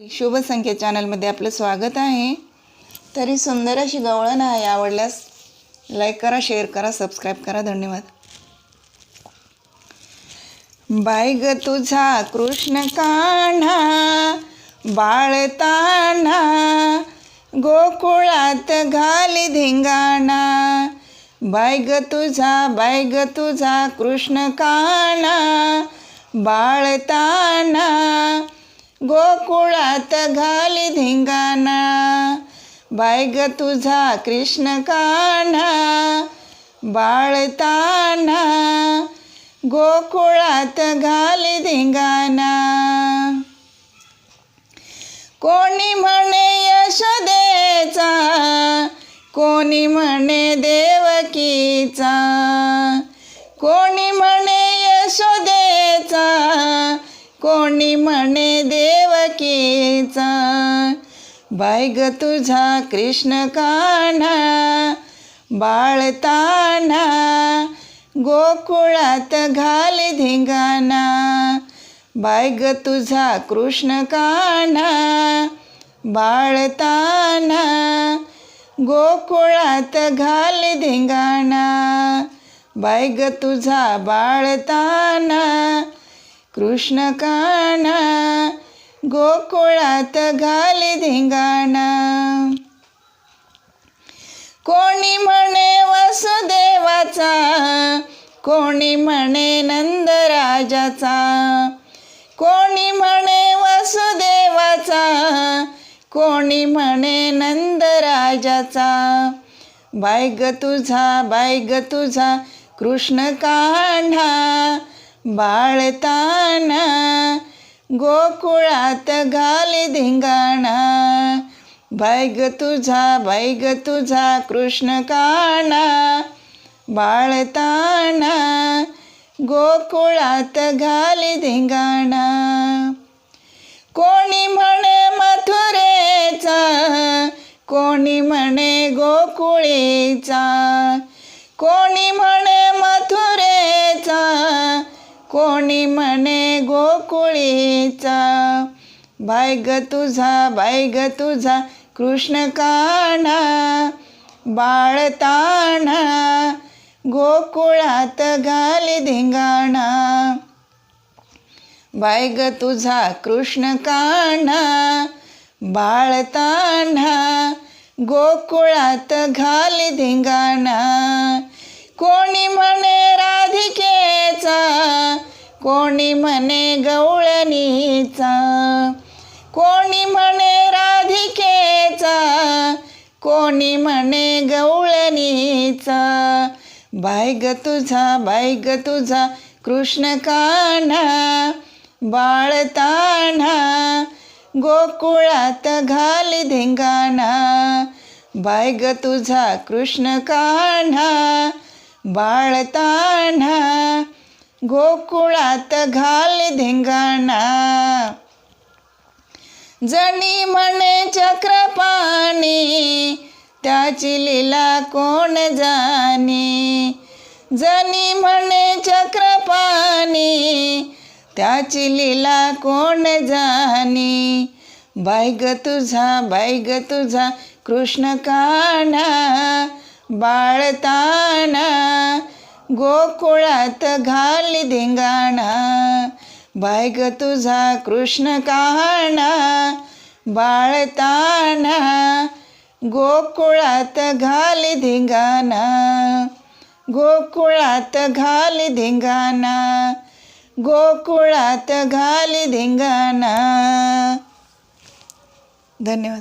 शुभ संख्या चॅनलमध्ये आपलं स्वागत आहे. तरी सुंदर अशी गवळण आहे. आवडल्यास लाईक करा शेअर करा सबस्क्राईब करा. धन्यवाद. बाय ग तुझा कृष्ण कान्हा बाळताना गोकुळात घाली धिंगाणा. बाय ग तुझा बाय ग तुझा कृष्ण कान्हा बाळताना गोकुळात घाली धिंगाणा. बाय ग तुझा कृष्ण कान्हा बाळताना गोकुळात घाली धिंगाणा. कोणी म्हणे यशोदेचा कोणी म्हणे देवकीचा? कोणी म्हणे यशोदेचा कोणी म्हणे ग तुझा कृष्ण कान्हा बाळताना गोकुळात घाली धिंगाणा. बायग ग तुझा कृष्ण कान्हा बाळताना गोकुळात घाल धिंगाणा. ग तुझा बाळताना कृष्ण कान्हा गोकुळात घाली धिंगाणा. कोणी म्हणे वसुदेवाचा कोणी म्हणे नंदराजाचा कोणी म्हणे वसुदेवाचा कोणी म्हणे नंदराजाचा. बाय तुझा बाय तुझा कृष्ण कान्हा बाळताना गोकुळात घाली धिंगाणा. भैग तुझा भैग तुझा कृष्ण कान्हा बाळताना गोकुळात घाली धिंगाणा. कोणी म्हणे मथुरेचा कोणी म्हणे गोकुळेचा. कोणी म्हणे कोणी म्हणे गोकुळीचा? बाय ग तुझा बाय ग तुझा कृष्ण कान्हा बाळताना गोकुळात घाली धिंगाणा. बाय ग तुझा कृष्ण कान्हा बाळताना गोकुळात घाली धिंगाणा. कोणी म्हणे राधिकेचा कोणी म्हणे गवळणीचा कोणी म्हणे राधिकेचा कोणी म्हणे गवळणीचा. बाय ग तुझा बाय ग तुझा कृष्ण कान्हा बाळताना गोकुळात घाल धिंगाणा. बाय ग तुझा कृष्ण कान्हा बाळताना गोकुळात घाल धिंगाणा. जणी म्हणे चक्रपाणी त्याची लीला कोण जाणी? जणी म्हणे चक्रपाणी त्याची लीला कोण जाणी? बाय ग तुझा बायग तुझा कृष्ण कान्हा. बाळताना गोकुळात घाली धिंगाणा. बाय ग तुझा कृष्ण कहाणा. बाळताना गोकुळात घाली धिंगाणा. गोकुळात घाली धिंगाणा. गोकुळात घाली धिंगाणा. धन्यवाद.